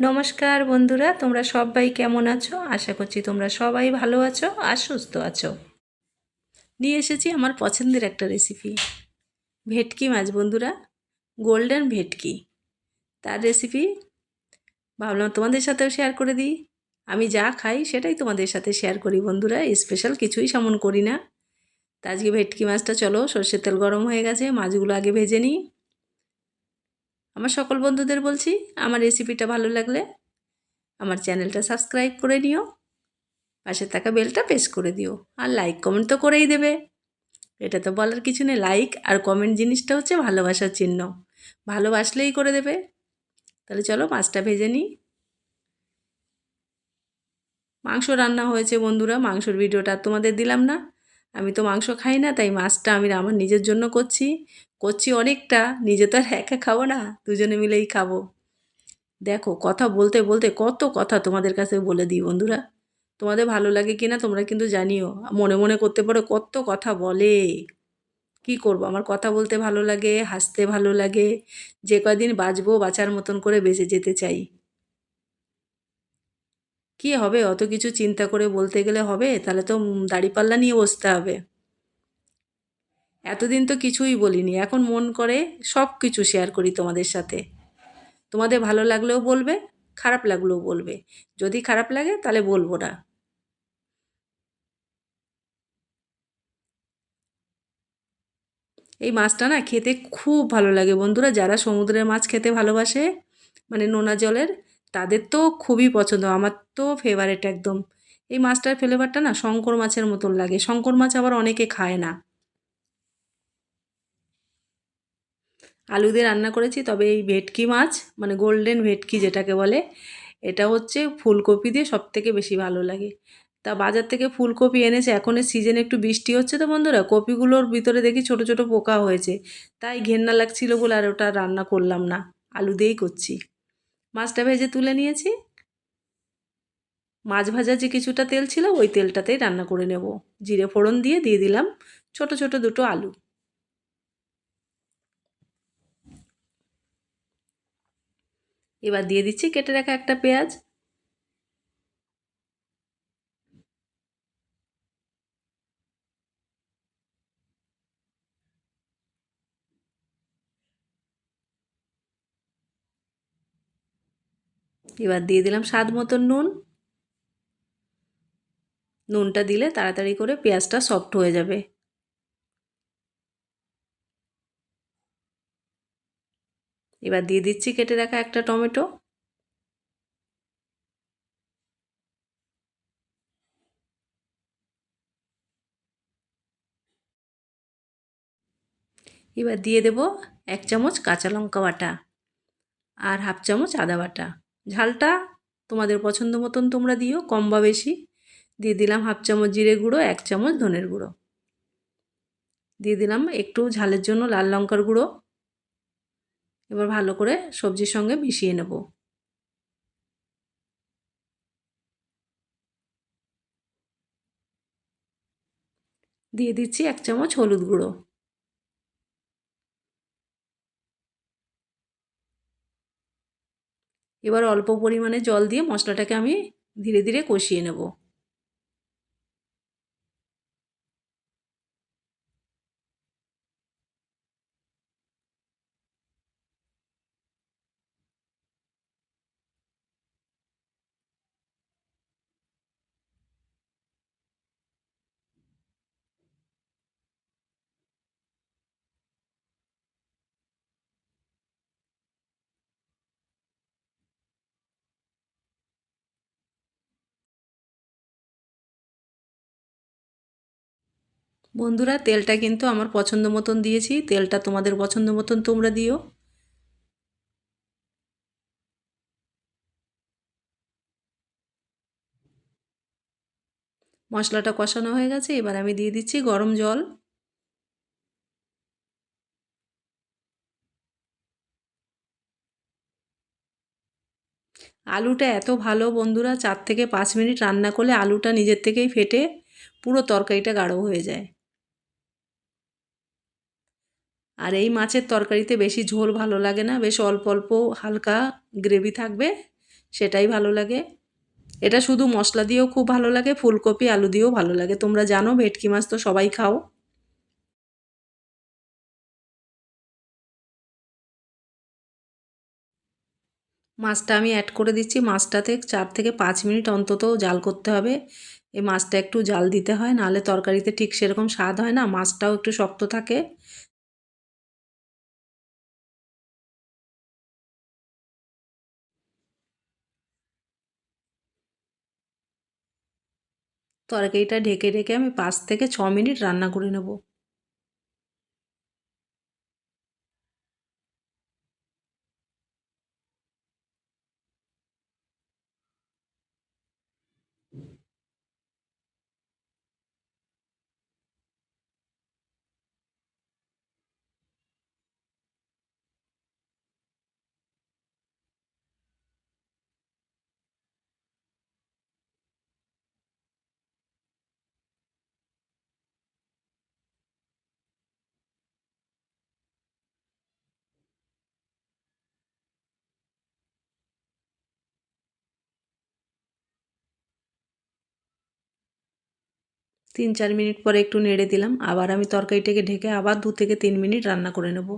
নমস্কার বন্ধুরা, তোমরা সবাই কেমন আছো? আশা করছি তোমরা সবাই ভালো আছো আর সুস্থ আছো। নিয়ে এসেছি আমার পছন্দের একটা রেসিপি ভেটকি মাছ বন্ধুরা গোল্ডেন ভেটকি। তার রেসিপি ভাবলাম তোমাদের সাথেও শেয়ার করে দিই। আমি যা খাই সেটাই তোমাদের সাথে শেয়ার করি বন্ধুরা স্পেশাল কিছুই সেমন করি না। তা আজকে ভেটকি মাছটা চলো, সর্ষের তেল গরম হয়ে গেছে, মাছগুলো আগে ভেজে নিই। আমার সকল বন্ধুদের বলছি, আমার রেসিপিটা ভালো লাগলে আমার চ্যানেলটা সাবস্ক্রাইব করে নিও, পাশে থাকা বেলটা প্রেস করে দিও, আর লাইক কমেন্ট তো করেই দেবে। এটা তো বলার কিছু নেই লাইক আর কমেন্ট জিনিসটা হচ্ছে ভালোবাসার চিহ্ন, ভালোবাসলেই করে দেবে। তাহলে চলো মাছটা ভেজে নিই। মাংস রান্না হয়েছে বন্ধুরা, মাংসর ভিডিওটা তোমাদের দিলাম না। আমি তো মাংস খাই না, তাই মাছটা আমি আমার নিজের জন্য করছি। করছি অনেকটা, নিজে তো আর একা খাব না, দুজনে মিলেই খাব। দেখো, কথা বলতে বলতে কত কথা তোমাদের কাছে বলে দিই বন্ধুরা। তোমাদের ভালো লাগে কি না তোমরা কিন্তু জানিও। মনে মনে করতে পারো কত কথা বলে। কি করব? আমার কথা বলতে ভালো লাগে, হাসতে ভালো লাগে। যে কদিন বাঁচবো, বাঁচার মতন করে বেঁচে যেতে চাই। কি হবে? অত কিছু চিন্তা করে বলতে গেলে হবে? তাহলে তো দাড়িপাল্লা নিয়ে বসতে হবে। এতদিন তো কিছুই বলিনি। এখন মন করে সব কিছু শেয়ার করি তোমাদের সাথে। তোমাদের ভালো লাগলেও বলবে, খারাপ লাগলেও বলবে। যদি খারাপ লাগে তাহলে বলব না। এই মাছটা না খেতে খুব ভালো লাগে বন্ধুরা। যারা সমুদ্রের মাছ খেতে ভালোবাসে মানে নোনা জলের তাদের তো খুবই পছন্দ। আমার তো ফেভারেট একদম। এই মাছটার ফ্লেভারটা না শঙ্কর মাছের মতন লাগে। শঙ্কর মাছ আবার অনেকে খায় না। আলু দিয়ে রান্না করেছি, তবে এই ভেটকি মাছ মানে গোল্ডেন ভেটকি যেটাকে বলে, এটা হচ্ছে ফুলকপি দিয়ে সব থেকে বেশি ভালো লাগে। তা বাজার থেকে ফুলকপি এনেছে এখনের সিজনে একটু বৃষ্টি হচ্ছে তো বন্ধুরা, কপিগুলোর ভিতরে দেখি ছোট ছোট পোকা হয়েছে। তাই ঘেন্না লাগছিল বলে আর ওটা রান্না করলাম না। আলু দিয়েই করছি। মাছটা ভেজে তুলে নিয়েছি। মাছ ভাজা যে কিছুটা তেল ছিল, ওই তেলটাতেই রান্না করে নেব। জিরে ফোড়ন দিয়ে দিয়ে দিলাম ছোট ছোট দুটো আলু। এবার দিয়ে দিচ্ছি কেটে রাখা একটা পেঁয়াজ। এবার দিয়ে দিলাম স্বাদ মতন নুন। নুনটা দিলে তাড়াতাড়ি করে পেঁয়াজটা সফট হয়ে যাবে। এবার দিয়ে দিচ্ছি কেটে রাখা একটা টমেটো। এবার দিয়ে দেব এক চামচ কাঁচা লঙ্কা বাটা আর হাফ চামচ আদা বাটা। ঝালটা তোমাদের পছন্দ মতন তোমরা দিও, কম বা বেশি। দিয়ে দিলাম হাফ চামচ জিরে গুঁড়ো, এক চামচ ধনের গুঁড়ো। দিয়ে দিলাম একটু ঝালের জন্য লাল লঙ্কার গুঁড়ো। এবার ভালো করে সবজির সঙ্গে মিশিয়ে নেব। দিয়ে দিচ্ছি এক চামচ হলুদ গুঁড়ো। এবার অল্প পরিমাণে জল দিয়ে মশলাটাকে আমি ধীরে ধীরে কষিয়ে নেব। বন্ধুরা, তেলটা কিন্তু আমার পছন্দ মতন দিয়েছি। তেলটা তোমাদের পছন্দ মতন তোমরা দিও। মশলাটা কষানো হয়ে গেছে, এবার আমি দিয়ে দিচ্ছি গরম জল। আলুটা এত ভালো বন্ধুরা, চার থেকে পাঁচ মিনিট রান্না করলে আলুটা নিজের থেকেই ফেটে, পুরো তরকারিটা গাঢ় হয়ে যায়। আর এই মাছের তরকারিতে বেশি ঝোল ভালো লাগে না, বেশ অল্প অল্প হালকা গ্রেভি থাকবে, সেটাই ভালো লাগে। এটা শুধু মশলা দিয়েও খুব ভালো লাগে, ফুলকপি, আলু দিয়েও ভালো লাগে। তোমরা জানো ভেটকি মাছ তো সবাই খাও। মাছটা আমি অ্যাড করে দিচ্ছি। মাছটাতে চার থেকে পাঁচ মিনিট অন্তত জাল করতে হবে। এই মাছটা একটু জাল দিতে হয়, নাহলে তরকারিতে ঠিক সেরকম স্বাদ হয় না, মাছটাও একটু শক্ত থাকে। তরকারিটা ঢেকে ঢেকে আমি পাঁচ থেকে ছ মিনিট রান্না করে নেব। তিন চার মিনিট পরে একটু নেড়ে দিলাম, আবার আমি তরকারিটাকে ঢেকে আবার দু থেকে তিন মিনিট রান্না করে নেব।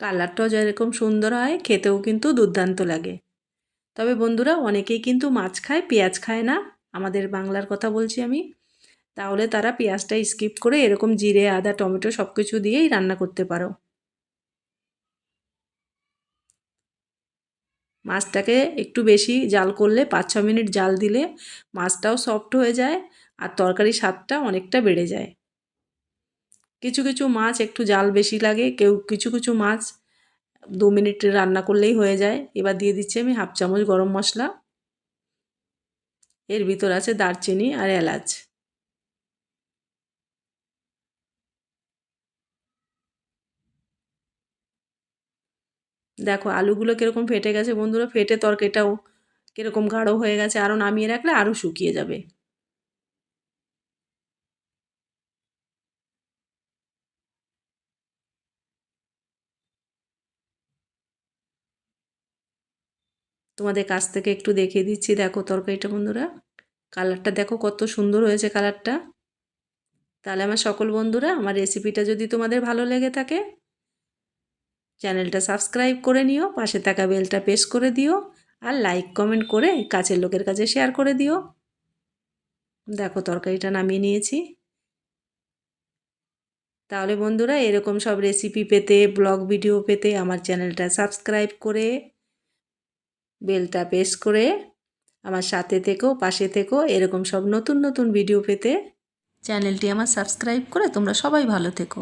কালারটাও যেরকম সুন্দর হয়, খেতেও কিন্তু দুর্দান্ত লাগে। তবে বন্ধুরা, অনেকেই কিন্তু মাছ খায়, পেঁয়াজ খায় না। আমাদের বাংলার কথা বলছি আমি। তাহলে তারা পেঁয়াজটা স্কিপ করে এরকম জিরে, আদা, টমেটো সব কিছু দিয়েই রান্না করতে পারো। মাছটাকে একটু বেশি জাল করলে পাঁচ ছ মিনিট জাল দিলে মাছটাও সফট হয়ে যায় আর তরকারি স্বাদটা অনেকটা বেড়ে যায়। কিছু কিছু মাছ একটু জাল বেশি লাগে, কেউ কিছু কিছু মাছ দু মিনিট রান্না করলেই হয়ে যায়। এবার দিয়ে দিচ্ছি আমি হাফ চামচ গরম মশলা। এর ভিতর আছে দারচিনি আর এলাচ। দেখো আলুগুলো কীরকম ফেটে গেছে বন্ধুরা, ফেটে তরকারিটাও কীরকম গাঢ় হয়ে গেছে আরও নামিয়ে রাখলে আরও শুকিয়ে যাবে। তোমাদের কাছ থেকে একটু দেখিয়ে দিচ্ছি, দেখো তরকারিটা বন্ধুরা। কালারটা দেখো কত সুন্দর হয়েছে কালারটা। তাহলে আমার সকল বন্ধুরা, আমার রেসিপিটা যদি তোমাদের ভালো লেগে থাকে চ্যানেলটা সাবস্ক্রাইব করে নিও, পাশে থাকা বেলটা প্রেস করে দিও আর লাইক, কমেন্ট করে কাছের লোকের কাছে শেয়ার করে দিও। দেখো তরকারিটা নামিয়ে নিয়েছি। তাহলে বন্ধুরা এরকম সব রেসিপি পেতে ব্লগ ভিডিও পেতে আমার চ্যানেলটা সাবস্ক্রাইব করে, বেলটা প্রেস করে আমার সাথে থেকেও পাশে থেকেও এরকম সব নতুন নতুন ভিডিও পেতে চ্যানেলটি আমার সাবস্ক্রাইব করে তোমরা সবাই ভালো থেকো।